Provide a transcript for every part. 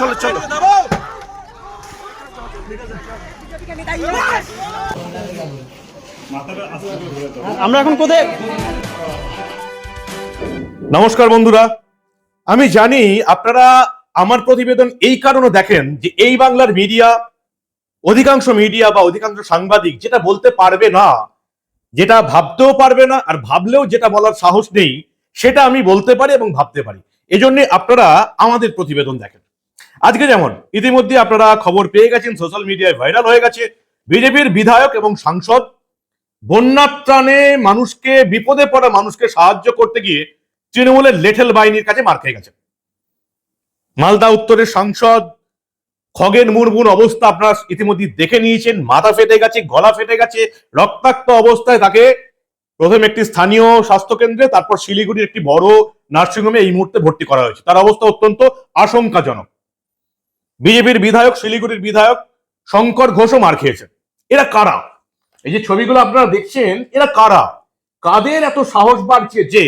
চলো চলো। আমরা এখন কোথায়? নমস্কার বন্ধুরা। আমি জানি আপনারা আমার প্রতিবেদন এই কারণে দেখেন যে এই বাংলার মিডিয়া অধিকাংশ মিডিয়া বা অধিকাংশ সাংবাদিক যেটা বলতে পারবে না যেটা ভাবতেও পারবে না আর ভাবলেও যেটা বলার সাহস নেই সেটা আমি বলতে পারি এবং ভাবতে পারি। এজন্য আপনারা আমাদের প্রতিবেদন দেখেন। আজকে যেমন, ইতিমধ্যে আপনারা খবর পেয়ে গেছেন সোশ্যাল মিডিয়ায় ভাইরাল হয়ে গেছে। বিজেপির বিধায়ক এবং সাংসদ বন্যার ত্রাণে মানুষকে, বিপদে পড়া মানুষকে সাহায্য করতে গিয়ে তৃণমূলের লেঠেল বাহিনীর কাছে মার খেয়ে গেছে। মালদা উত্তরের সাংসদ খগেন মুর্মুর অবস্থা আপনারা ইতিমধ্যে দেখে নিয়েছেন। মাথা ফেটে গেছে, গলা ফেটে গেছে, রক্তাক্ত অবস্থায় তাকে প্রথম একটি স্থানীয় স্বাস্থ্য কেন্দ্রে তারপর শিলিগুড়ির একটি বড় নার্সিংহোমে এই মুহূর্তে ভর্তি করা হয়েছে। তার অবস্থা অত্যন্ত আশঙ্কাজনক। বিজেপির বিধায়ক, শিলিগুড়ির বিধায়ক শঙ্কর ঘোষও মার খেয়েছেন। এরা কারা? এই যে ছবিগুলো আপনারা দেখছেন, এরা কারা? কাদের এত সাহস বাড়ছে যে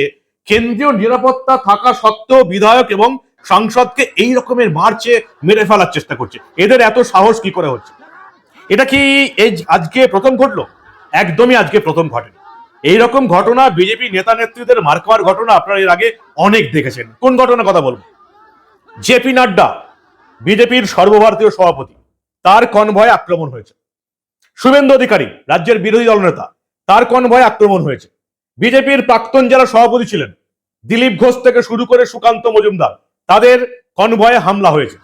কেন্দ্রীয় নিরাপত্তা থাকা সত্ত্বেও বিধায়ক এবং সাংসদকে এই রকমের মারছে, মেরে ফেলার চেষ্টা করছে? এদের এত সাহস কি করে হচ্ছে? এটা কি এই আজকে প্রথম ঘটলো? একদমই আজকে প্রথম ঘটেনি। এইরকম ঘটনা বিজেপি নেতা নেত্রীদের মার খাওয়ার ঘটনা আপনারা এর আগে অনেক দেখেছেন। কোন ঘটনার কথা বলব? জেপি নাড্ডা বিজেপির সর্বভারতীয় সভাপতি। তার কনভয়ে আক্রমণ হয়েছে। শুভেন্দু অধিকারী, রাজ্যের বিরোধী দলনেতা তার কনভয়ে আক্রমণ হয়েছে। বিজেপির প্রাক্তন যারা সভাপতি ছিলেন দিলীপ ঘোষ থেকে শুরু করে সুকান্ত মজুমদার। তাদের কনভয়ে হামলা হয়েছে।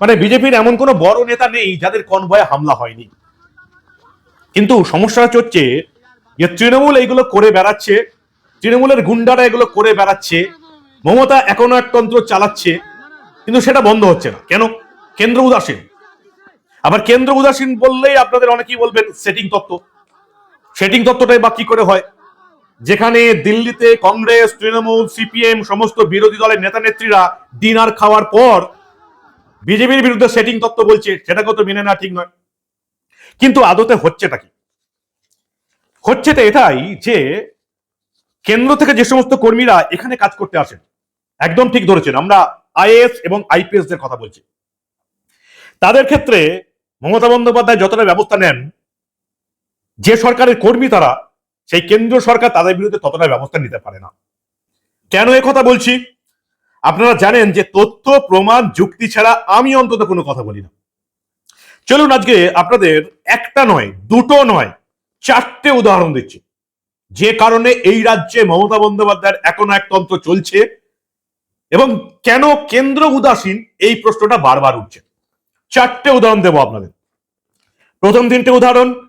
মানে বিজেপির এমন কোনো বড় নেতা নেই যাদের কনভয়ে হামলা হয়নি। কিন্তু সমস্যা হচ্ছে যে তৃণমূল এইগুলো করে বেড়াচ্ছে, তৃণমূলের গুন্ডারা এগুলো করে বেড়াচ্ছে, মমতা এখনও একতন্ত্র চালাচ্ছে কিন্তু সেটা বন্ধ হচ্ছে না। কেন? কেন্দ্র উদাসীন। আবার কেন্দ্র উদাসীন বললেই আপনাদের অনেকেই বলবেন সেটিং তত্ত্ব। সেটিং তত্ত্বটাই বা কি করে হয়? যেখানে দিল্লিতে কংগ্রেস, তৃণমূল, সিপিএম সমস্ত বিরোধী দলের নেতা নেত্রীরা ডিনার খাওয়ার পর বিজেপির বিরুদ্ধে সেটিং তত্ত্ব বলছে সেটাকে তো মেনে না ঠিক নয়। কিন্তু আদতে হচ্ছেটা কি? হচ্ছে তো এটাই যে কেন্দ্র থেকে যে সমস্ত কর্মীরা এখানে কাজ করতে আসেন, একদম ঠিক ধরেছেন। আমরা আইএএস এবং আইপিএস দের কথা বলছি। তাদের ক্ষেত্রে মমতা বন্দ্যোপাধ্যায় যতটা ব্যবস্থা নেন, যে সরকারের কর্মী তারা, সেই কেন্দ্রীয় সরকার তাদের বিরুদ্ধে ততটা ব্যবস্থা নিতে পারে না। কেন কথা বলছি? আপনারা জানেন যে তথ্য, প্রমাণ, যুক্তি ছাড়া আমি অন্তত কোনো কথা বলি না। চলুন আজকে আপনাদের একটা নয়, দুটো নয়, চারটে উদাহরণ দিচ্ছি। যে কারণে এই রাজ্যে মমতা বন্দ্যোপাধ্যায়ের এখনও এক তন্ত্র চলছে এবং কেন কেন্দ্র উদাসীন? এই প্রশ্নটা বারবার উঠছে। চারটে উদাহরণ দেবো আপনাদের। প্রথম তিনটে উদাহরণ,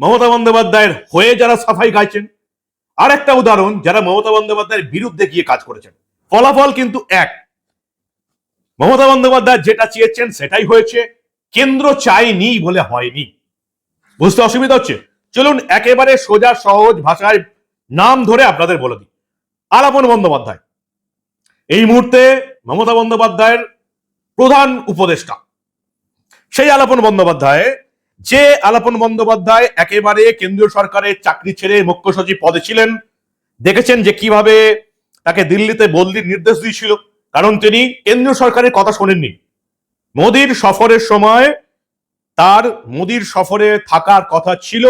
মমতা বন্দ্যোপাধ্যায়ের হয়ে যারা সাফাই গাইছেন। আর একটা উদাহরণ, যারা মমতা বন্দ্যোপাধ্যায়ের বিরুদ্ধে গিয়ে কাজ করেছেন। ফলাফল কিন্তু এক। মমতা বন্দ্যোপাধ্যায় যেটা চেয়েছেন সেটাই হয়েছে, কেন্দ্র চাইনি বলে হয়নি। বুঝতে অসুবিধা হচ্ছে? চলুন একেবারে সোজা, সহজ ভাষায় নাম ধরে আপনাদের বলে দিই। আলাপন বন্দ্যোপাধ্যায়। এই মুহূর্তে মমতা বন্দ্যোপাধ্যায়ের প্রধান উপদেষ্টা। সেই আলাপন বন্দ্যোপাধ্যায়, যে আলাপন বন্দ্যোপাধ্যায় একেবারে কেন্দ্রীয় সরকারের চাকরি ছেড়ে মুখ্য সচিব পদে ছিলেন, দেখেছেন যে কীভাবে তাকে দিল্লিতে বদলির নির্দেশ দিয়েছিল, কারণ তিনি কেন্দ্রীয় সরকারের কথা শোনেননি। মোদির সফরের সময় তার মোদির সফরে থাকার কথা ছিল,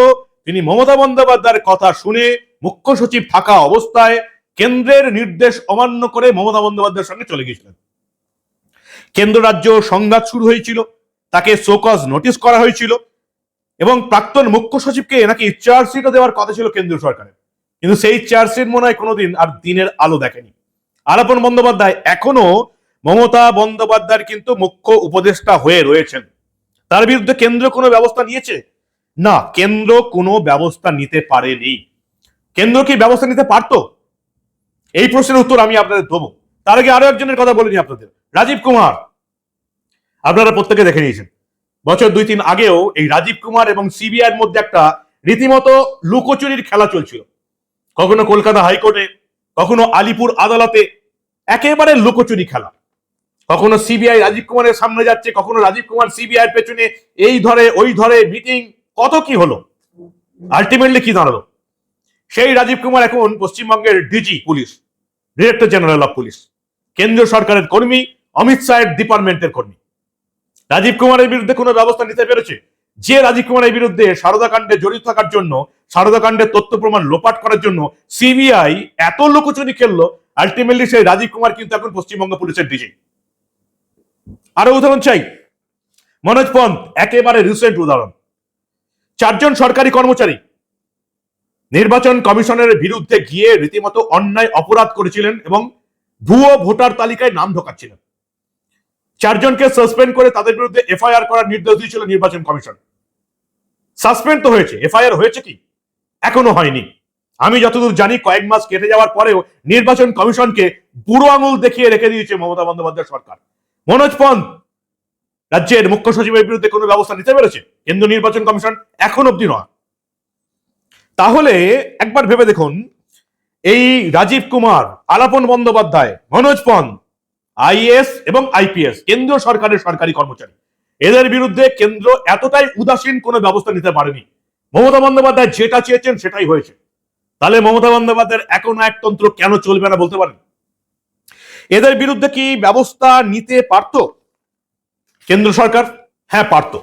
তিনি মমতা বন্দ্যোপাধ্যায়ের কথা শুনে মুখ্য সচিব থাকা অবস্থায় কেন্দ্রের নির্দেশ অমান্য করে মমতা বন্দ্যোপাধ্যায়ের সঙ্গে চলে গিয়েছিলেন। কেন্দ্র রাজ্য সংঘাত শুরু হয়েছিল, তাকে শোকজ নোটিশ করা হয়েছিল এবং প্রাক্তন মুখ্য সচিবকে নাকি চার্জশিটও দেওয়ার কথা ছিল কেন্দ্রীয় সরকারের। কিন্তু সেই চার্জশিট মনে হয় কোনোদিন আর দিনের আলো দেখেনি। আলাপন বন্দ্যোপাধ্যায় এখনও মমতা বন্দ্যোপাধ্যায়ের কিন্তু মুখ্য উপদেষ্টা হয়ে রয়েছেন। তার বিরুদ্ধে কেন্দ্র কোনো ব্যবস্থা নিয়েছে? না, কেন্দ্র কোনো ব্যবস্থা নিতে পারেনি। কেন্দ্র কি ব্যবস্থা নিতে পারতো? এই প্রশ্নের উত্তর আমি আপনাদের দেবো। তার আগে আরও একজনের কথা বলিনি আপনাদের। রাজীব কুমার। আপনারা প্রত্যেকে দেখে নিয়েছেন। বছর দুই তিন আগেও এই রাজীব কুমার এবং সিবিআই এর মধ্যে একটা রীতিমতো লুকোচুরির খেলা চলছিল। কখনো কলকাতা হাইকোর্টে, কখনো আলিপুর আদালতে, একেবারে লুকোচুরি খেলা। কখনো সিবিআই রাজীব কুমারের সামনে যাচ্ছে, কখনো রাজীব কুমার সিবিআই পেছনে এই ধরে, ওই ধরে, মিটিং, কত কি হলো? আলটিমেটলি কি দাঁড়াল? সেই রাজীব কুমার এখন পশ্চিমবঙ্গের DG police. Director general of police কেন্দ্রীয় সরকারের কর্মী অমিত শাহের ডিপার্টমেন্টের কর্মী। রাজীব কুমারের বিরুদ্ধে কোনো ব্যবস্থা নিতে পেরেছে? যে রাজীব কুমারের বিরুদ্ধে সারদা কাণ্ডে জড়িত থাকার জন্য, সারদা কাণ্ডের তথ্য প্রমাণ লোপাট করার জন্য সিবিআই এত লোকচুরি খেললো আলটিমেটলি সেই রাজীব কুমার কিন্তু এখন পশ্চিমবঙ্গ পুলিশের ডিজি আরও উদাহরণ চাই। মনোজ পন্থ, একেবারে রিসেন্ট উদাহরণ। চারজন সরকারি কর্মচারী নির্বাচন কমিশনের বিরুদ্ধে গিয়ে রীতিমতো অন্যায় অপরাধ করেছিলেন এবং ভুয়ো ভোটার তালিকায় নাম ঢোকাচ্ছিলেন। চারজনকে সাসপেন্ড করে তাদের বিরুদ্ধে এফআইআর করার নির্দেশ দিয়েছিল নির্বাচন কমিশন। সাসপেন্ড তো হয়েছে, এফআইআর হয়েছে কি? এখনও হয়নি। আমি যতদূর জানি, কয়েক মাস কেটে যাওয়ার পরেও নির্বাচন কমিশনকে বুড়ো আঙুল দেখিয়ে রেখে দিয়েছে মমতা বন্দ্যোপাধ্যায় সরকার। মনোজ পন্থ, রাজ্যের মুখ্য সচিবের বিরুদ্ধে কোনো ব্যবস্থা নিতে পেরেছে? কেন্দ্রীয় নির্বাচন কমিশন এখন অব্দি নয়। তাহলে একবার ভেবে দেখুন। এই রাজীব কুমার, আলাপন বন্দ্যোপাধ্যায়, মনোজ পন্থ আইএস এবং আইপিএস, কেন্দ্রীয় সরকারের সরকারি কর্মচারী, এদের বিরুদ্ধে কেন্দ্র এতটাই উদাসীন কোনো ব্যবস্থা নিতে পারেনি। মমতা বন্দ্যোপাধ্যায় যেটা চেয়েছেন সেটাই হয়েছে। তাহলে মমতা বন্দ্যোপাধ্যায়ের এখন একতন্ত্র কেন চলবে না বলতে পারেন? এদের বিরুদ্ধে কি ব্যবস্থা নিতে পারতো? কেন্দ্র সরকার? হ্যাঁ পারতো।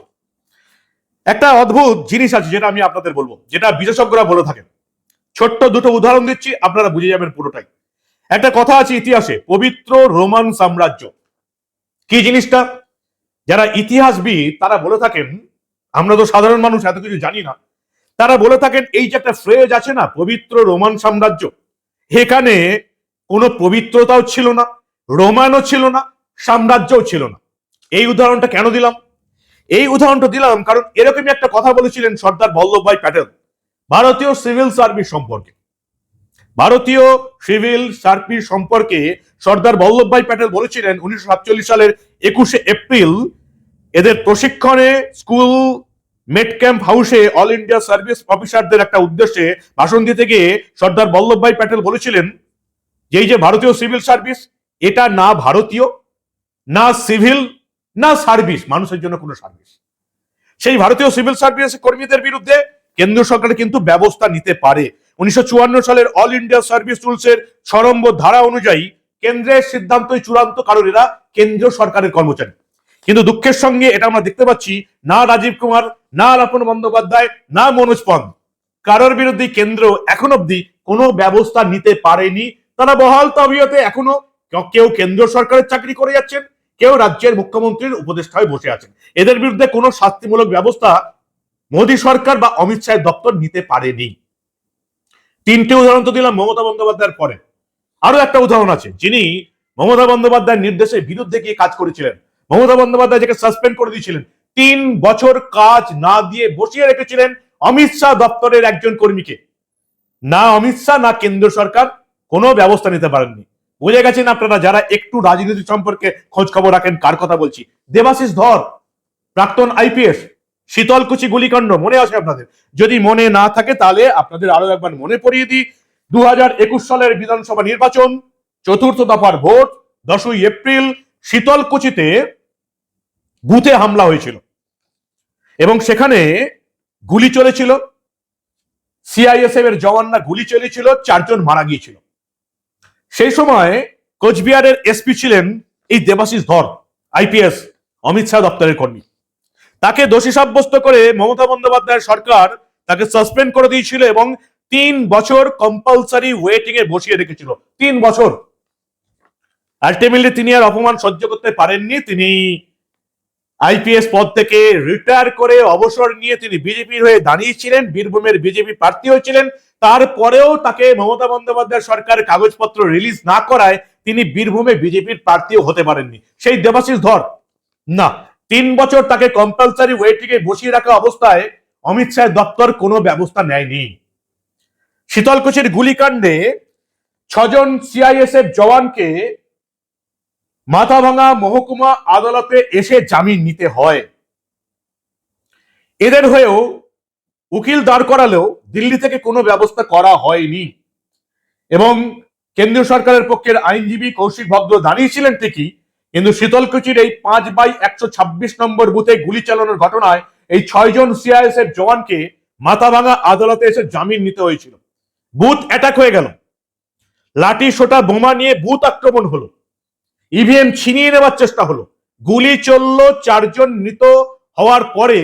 একটা অদ্ভুত জিনিস আছে যেটা আমি আপনাদের বলব, যেটা বিশেষজ্ঞরা বলে থাকেন। ছোট্ট দুটো উদাহরণ দিচ্ছি, আপনারা বুঝে যাবেন পুরোটাই। একটা কথা আছে ইতিহাসে, পবিত্র রোমান সাম্রাজ্য। কি জিনিসটা? যারা ইতিহাসবিদ, তারা বলে থাকেন, আমরা তো সাধারণ মানুষ, এত কিছু জানি না, তারা বলে থাকেন, এই যে একটা ফ্রেজ আছে না, পবিত্র রোমান সাম্রাজ্য, এখানে কোনো পবিত্রতাও ছিল না, রোমানও ছিল না, সাম্রাজ্যও ছিল না। এই উদাহরণটা কেন দিলাম? এই উদাহরণটা দিলাম কারণ এরকমই একটা কথা বলেছিলেন সর্দার বল্লভভাই প্যাটেল, ভারতীয় সিভিল সার্ভিস সম্পর্কে। ভারতীয় সিভিল সার্ভিস সম্পর্কে সর্দার বল্লভভাই প্যাটেল বলেছিলেন উনিশশো সাতচল্লিশ সালের একুশে এপ্রিল, এদের প্রশিক্ষণে স্কুল মেট ক্যাম্প হাউসে অল ইন্ডিয়া সার্ভিস অফিসারদের একটা উদ্দেশ্যে ভাষণ দিতে গিয়ে সর্দার বল্লভভাই প্যাটেল বলেছিলেন যে এই যে ভারতীয় সিভিল সার্ভিস, এটা না ভারতীয়, না সিভিল না সার্ভিস, মানুষের জন্য কোনো সার্ভিস। সেই ভারতীয় সিভিল সার্ভিস কর্মীদের বিরুদ্ধে কেন্দ্র সরকার কিন্তু ব্যবস্থা নিতে পারে। উনিশশো চুয়ান্ন সালের অল ইন্ডিয়া সার্ভিস রুলসের সরম্ব ধারা অনুযায়ী কেন্দ্রের সিদ্ধান্তই চূড়ান্ত, কারণ এরা কেন্দ্রীয় সরকারের কর্মচারী। কিন্তু দুঃখের সঙ্গে এটা আমরা দেখতে পাচ্ছি, না রাজীব কুমার, না লাপন বন্দ্যোপাধ্যায়, না মনোজ পন্থ। কারোর বিরুদ্ধে কেন্দ্র এখন অব্দি কোনো ব্যবস্থা নিতে পারেনি। তারা বহাল তবিয়তে এখনও কেউ কেন্দ্র সরকারের চাকরি করে যাচ্ছেন। কেউ রাজ্যের মুখ্যমন্ত্রীর উপদেষ্টা বসে আছেন। এদের বিরুদ্ধে কোনো শাস্তিমূলক ব্যবস্থা মোদী সরকার বা অমিত শাহের দপ্তর নিতে পারেনি। তিনটে উদাহরণ তো দিলাম মমতা বন্দ্যোপাধ্যায়ের পরে। আরও একটা উদাহরণ আছে, যিনি মমতা বন্দ্যোপাধ্যায়ের নির্দেশের বিরুদ্ধে গিয়ে কাজ করেছিলেন। মমতা বন্দ্যোপাধ্যায় যাকে সাসপেন্ড করে দিয়েছিলেন। তিন বছর কাজ না দিয়ে বসিয়ে রেখেছিলেন অমিত শাহ দপ্তরের একজন কর্মীকে। না অমিত শাহ, না কেন্দ্র সরকার কোনো ব্যবস্থা নিতে পারেননি। বুঝে গেছেন আপনারা যারা একটু রাজনীতি সম্পর্কে খোঁজ খবর রাখেন, কার কথা বলছি? দেবাশিস ধর, প্রাক্তন আইপিএস, শীতলকুচি গুলিকাণ্ড, মনে আছে আপনাদের? যদি মনে না থাকে তাহলে আপনাদের আরও একবার মনে পড়িয়ে দিই। দু হাজার একুশ সালের বিধানসভা নির্বাচন, চতুর্থ দফার ভোট, দশই এপ্রিল, শীতলকুচিতে বুথে হামলা হয়েছিল। এবং সেখানে গুলি চলেছিল। সিআইএসএফ এর জওয়ানরা গুলি চলেছিল, চারজন মারা গিয়েছিল। সেই সময় কোচবিহারের এসপি ছিলেন এই দেবাশিস ধর আইপিএস অমিত শাহ দপ্তরের কর্মী। তাকে দোষী সাব্যস্ত করে মমতা বন্দ্যোপাধ্যায়ের সরকার তাকে সাসপেন্ড করে দিয়েছিল এবং তিন বছর কম্পালসারি ওয়েটিং এ বসিয়ে রেখেছিল। তিন বছর। আলটিমেটলি তিনি আর অপমান সহ্য করতে পারেননি। তিনি আইপিএস পদ থেকে রিটায়ার করে অবসর নিয়ে তিনি বিজেপির হয়ে দাঁড়িয়েছিলেন, বীরভূমের বিজেপি প্রার্থী হয়েছিলেন। তারপরেও তাকে মমতা বন্দ্যোপাধ্যায় সরকার কাগজপত্র রিলিজ না করায় তিনি বীরভূমে বিজেপির প্রার্থীও হতে পারেননি। সেই দেবাশিস ধর, না, তিন বছর তাকে কম্পালসারি ওয়েটিং এ বসিয়ে রাখা অবস্থায় অমিত শাহের দপ্তর কোনো ব্যবস্থা নেয়নি। শীতলকুচির গুলিকাণ্ডে ছজন সিআইএসএফ জওয়ানকে মাথাভাঙা মহকুমা আদালতে এসে জামিন নিতে হয়। এদের হয়েও উকিল দাঁড় করালেও দিল্লি থেকে কোনো ব্যবস্থা করা হয়নি। এবং কেন্দ্রীয় সরকারের পক্ষের আইনজীবী কৌশিক ভদ্র দাঁড়িয়েছিলেন ঠিকই, কিন্তু শীতলকুচির এই পাঁচ বাই একশো ছাব্বিশ নম্বর বুথে গুলি চালানোর ঘটনায় এই ছয়জন সিআইএস এর জওয়ানকে মাথাভাঙা আদালতে এসে জামিন নিতে হয়েছিল। বুথ অ্যাটাক হয়ে গেল। লাঠি, সোটা, বোমা নিয়ে বুথ আক্রমণ হলো। ইভিএম ছিনিয়ে নেওয়ার চেষ্টা হলো। গুলি চলল, চারজন মৃত হওয়ার পরে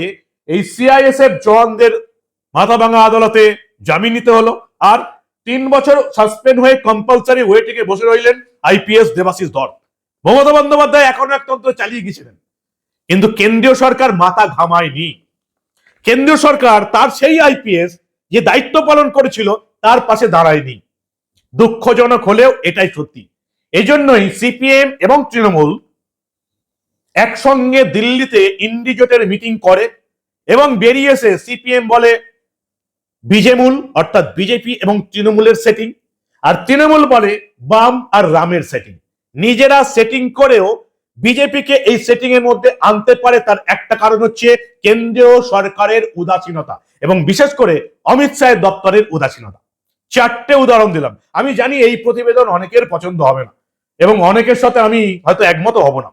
এই সিআইএসএফ জওয়ানদের মাথাভাঙা আদালতে জামিন নিতে হলো। আর তিন বছর সাসপেন্ড হয়ে কম্পালসারি ওয়েটিংয়ে বসে রইলেন আইপিএস দেবাশিস ধর মমতা বন্দ্যোপাধ্যায় এখনও এক তন্ত্র চালিয়ে গেছিলেন কিন্তু কেন্দ্রীয় সরকার মাথা ঘামায়নি। কেন্দ্রীয় সরকার তার সেই আইপিএস যে দায়িত্ব পালন করেছিল, তার পাশে দাঁড়ায়নি। দুঃখজনক হলেও এটাই সত্যি। এজন্যই সিপিএম এবং তৃণমূল একসঙ্গে দিল্লিতে ইন্ডিজোটের মিটিং করে এবং বেরিয়ে এসে সিপিএম বলে বিজেমূল, অর্থাৎ বিজেপি এবং তৃণমূলের সেটিং আর তৃণমূল বলে বাম আর রামের সেটিং নিজেরা সেটিং করেও বিজেপিকে এই সেটিং এর মধ্যে আনতে পারে তার একটা কারণ হচ্ছে কেন্দ্রীয় সরকারের উদাসীনতা এবং বিশেষ করে অমিত শাহের দপ্তরের উদাসীনতা। চারটে উদাহরণ দিলাম। আমি জানি এই প্রতিবেদন অনেকের পছন্দ হবে না এবং অনেকের সাথে আমি হয়তো একমত হব না।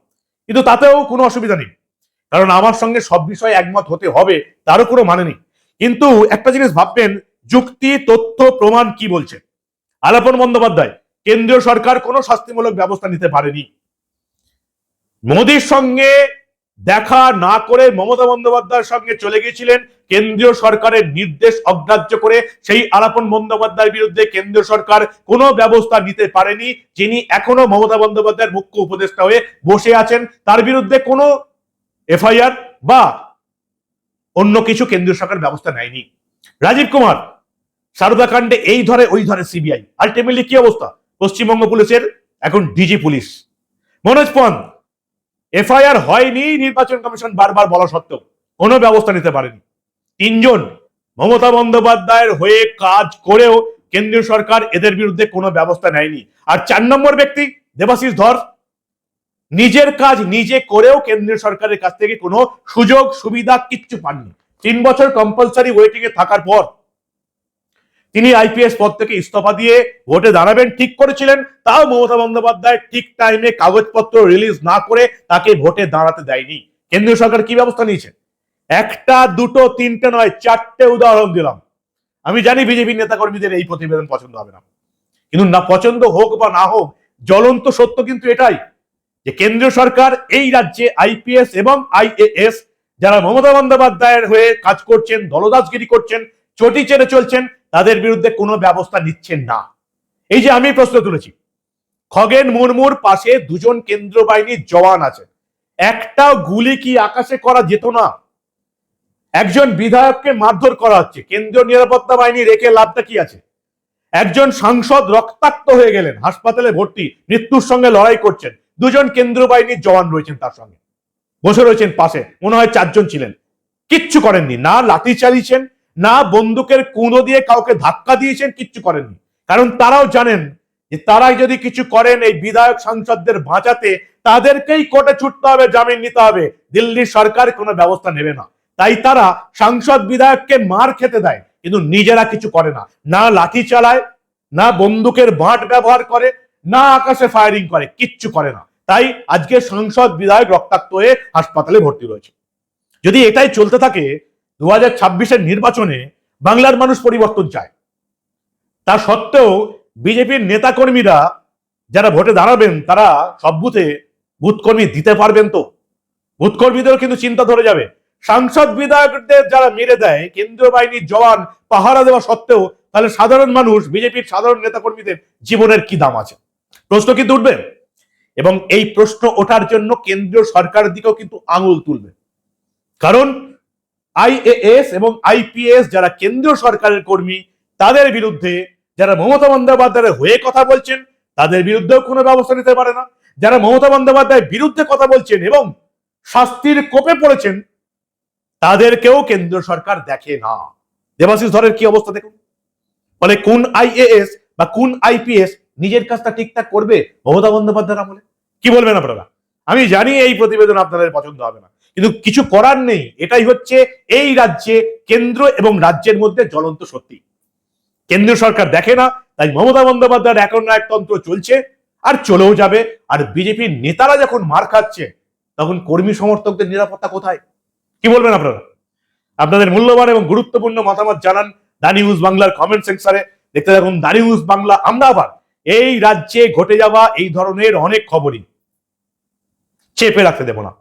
কিন্তু তাতেও কোনো অসুবিধা নেই। কারণ আমার সঙ্গে সব বিষয়ে একমত হতে হবে, তারও কোনো মানে নেই। কিন্তু একটা জিনিস ভাববেন, যুক্তি, তথ্য, প্রমাণ কি বলছে? আলাপন বন্দ্যোপাধ্যায়, কেন্দ্রীয় সরকার কোনো শাস্তিমূলক ব্যবস্থা নিতে পারেনি। মোদীর সঙ্গে দেখা না করে মমতা বন্দ্যোপাধ্যায়ের সঙ্গে চলে গিয়েছিলেন, কেন্দ্রীয় সরকারের নির্দেশ অগ্রাহ্য করে সেই আলাপন বন্দ্যোপাধ্যায়ের বিরুদ্ধে কেন্দ্রীয় সরকার কোনো ব্যবস্থা নিতে পারেনি, যিনি এখনও মমতা বন্দ্যোপাধ্যায়ের মুখ্য উপদেষ্টা হয়ে বসে আছেন। তার বিরুদ্ধে কোনো এফআইআর বা অন্য কিছু কেন্দ্রীয় সরকার ব্যবস্থা নেয়নি। রাজীব কুমার, সারদা কাণ্ডে এই ধরে ওই ধরে সিবিআই। আলটিমেটলি কি অবস্থা? পশ্চিমবঙ্গ পুলিশের, এখন DG police. Manoj Pant, FIR হয়নি, নির্বাচন কমিশন বারবার বলা সত্ত্বেও। কোনো ব্যবস্থা নিতে পারেনি। তিনজন, মমতা বন্দ্যোপাধ্যায়ের হয়ে কাজ করেও কেন্দ্রীয় সরকার এদের বিরুদ্ধে কোনো ব্যবস্থা নেয়নি। আর চার নম্বর ব্যক্তি, দেবাশিস ধর নিজের কাজ নিজে করেও কেন্দ্রীয় সরকারের কাছ থেকে কোনো সুযোগ, সুবিধা কিচ্ছু পাননি। তিন বছর কম্পালসারি ওয়েটিং এ থাকার পর তিনি আইপিএস পদ থেকে ইস্তফা দিয়ে ভোটে দাঁড়াবেন, ঠিক করেছিলেন। তাও মমতা বন্দ্যোপাধ্যায় ঠিক টাইমে কাগজপত্র রিলিজ না করে তাকে ভোটে দাঁড়াতে দেয়নি। কেন্দ্রীয় সরকার কি ব্যবস্থা নিয়েছে? একটা, দুটো, তিনটে নয়, চারটে উদাহরণ দিলাম। আমি জানি বিজেপি নেতাকর্মীদের এই প্রতিবেদন পছন্দ হবে না। কিন্তু না পছন্দ হোক বা না হোক, জ্বলন্ত সত্য কিন্তু এটাই। যে কেন্দ্রীয় সরকার এই রাজ্যে আইপিএস এবং আইএএস যারা মমতা বন্দ্যোপাধ্যায়ের হয়ে কাজ করছেন, দলদাসগিরি করছেন, চটি চেড়ে চলছেন, তাদের বিরুদ্ধে কোনো ব্যবস্থা নিচ্ছেন না। এই যে আমি প্রশ্ন তুলেছি, খগেন মুর্মুর পাশে দুজন কেন্দ্র বাহিনীর জওয়ান আছে। একটা গুলি কি আকাশে করা যেত না? একজন বিধায়ককে মারধর করা হচ্ছে, কেন্দ্রীয় নিরাপত্তা বাহিনী রেখে লাভটা কি আছে? একজন সাংসদ রক্তাক্ত হয়ে গেলেন, হাসপাতালে ভর্তি, মৃত্যুর সঙ্গে লড়াই করছেন। দুজন কেন্দ্র বাহিনীর জওয়ান রয়েছেন তার সঙ্গে। বসে রয়েছেন পাশে। মনে হয় চারজন ছিলেন। কিচ্ছু করেননি। না লাঠি চালিয়েছেন, না বন্দুকের কুঁদো দিয়ে কাউকে ধাক্কা দিয়েছেন, কিচ্ছু করেননি। কারণ তারাও জানেন যে তারাই যদি কিছু করেন, এই বিধায়ক সাংসদদের বাঁচাতে তাদেরকেই কোর্টে ছুটতে হবে, জামিন নিতে হবে। দিল্লির সরকার কোনো ব্যবস্থা নেবে না। তাই তারা সাংসদ বিধায়ককে মার খেতে দেয়, কিন্তু নিজেরা কিছু করে না। না লাঠি চালায়, না বন্দুকের বাঁট ব্যবহার করে না আকাশে ফায়ারিং করে, কিচ্ছু করে না। তাই আজকে সাংসদ বিধায়ক রক্তাক্ত হয়ে হাসপাতালে ভর্তি রয়েছে। যদি এটাই চলতে থাকে দু হাজার নির্বাচনে বাংলার মানুষ পরিবর্তন চায়। তা সত্ত্বেও বিজেপির নেতাকর্মীরা যারা ভোটে দাঁড়াবেন, তারা সব বুথে বুথকর্মী দিতে পারবেন তো। বুথকর্মীদেরও কিন্তু চিন্তা ধরে যাবে। সাংসদ বিধায়কদের যারা মেরে দেয়, কেন্দ্রীয় বাহিনীর জওয়ান পাহারা দেওয়া সত্ত্বেও তাহলে সাধারণ মানুষ, বিজেপির সাধারণ নেতাকর্মীদের জীবনের কি দাম আছে? প্রশ্ন কিন্তু উঠবে। এবং এই প্রশ্ন ওঠার জন্য কেন্দ্রীয় সরকারের দিকেও কিন্তু আঙুল তুলবে। কারণ আইএএস এবং আইপিএস যারা কেন্দ্রীয় সরকারের কর্মী, তাদের বিরুদ্ধে যারা মমতা বন্দ্যোপাধ্যায়ের হয়ে কথা বলছেন, তাদের বিরুদ্ধেও কোনো ব্যবস্থা নিতে পারে না। যারা মমতা বন্দ্যোপাধ্যায়ের বিরুদ্ধে কথা বলছেন এবং শাস্তির কোপে পড়েছেন, তাদেরকেও কেন্দ্র সরকার দেখে না। দেবাশিস, ধরের কি অবস্থা দেখুন? ফলে কোন আইএএস বা কোন আইপিএস নিজের কাজটা ঠিকঠাক করবে মমতা বন্দ্যোপাধ্যায়ের আমলে? কি বলবেন আপনারা? আমি জানি এই প্রতিবেদন আপনাদের পছন্দ হবে না। কিন্তু কিছু করার নেই। এটাই হচ্ছে এই রাজ্যে কেন্দ্র এবং রাজ্যের মধ্যে জ্বলন্ত সত্যি কেন্দ্রীয় সরকার দেখে না, তাই মমতা বন্দ্যোপাধ্যায়ের এখন না এক তন্ত্র চলছে আর চলেও যাবে। আর বিজেপির নেতারা যখন মার খাচ্ছে, তখন কর্মী সমর্থকদের নিরাপত্তা কোথায়? কি বলবেন আপনারা? আপনাদের মূল্যবান এবং গুরুত্বপূর্ণ মতামত জানান দা নিউজ বাংলার কমেন্ট সেকশনে। দেখতে থাকুন দা নিউজ বাংলা, আমরা আবার এই রাজ্যে ঘটে যাওয়া এই ধরনের অনেক খবরই চেপে রাখতে দেব না।